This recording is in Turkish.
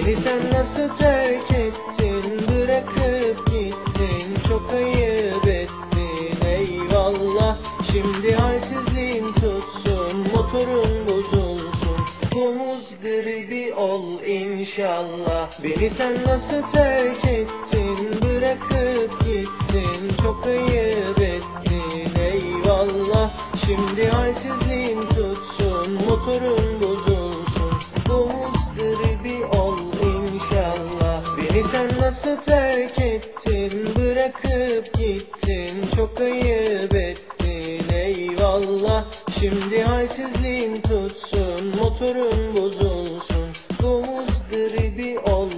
sen nasıl terk ettin? Bırakıp gittin. Çok ayıp ettin. Eyvallah. Şimdi halsizliğin tutsun. Motorun bozulsun. Domuz gribi ol inşallah. Beni sen nasıl terk ettin? Bırakıp gittin. Çok ayıp ettin. Eyvallah. Şimdi halsizliğin tutsun. Motorun Beni sen nasıl terk ettin? Bırakıp gittin. Çok ayıp ettin. Eyvallah. Şimdi halsizliğin tutsun. Motorun bozulsun. Bu muzgaribi ol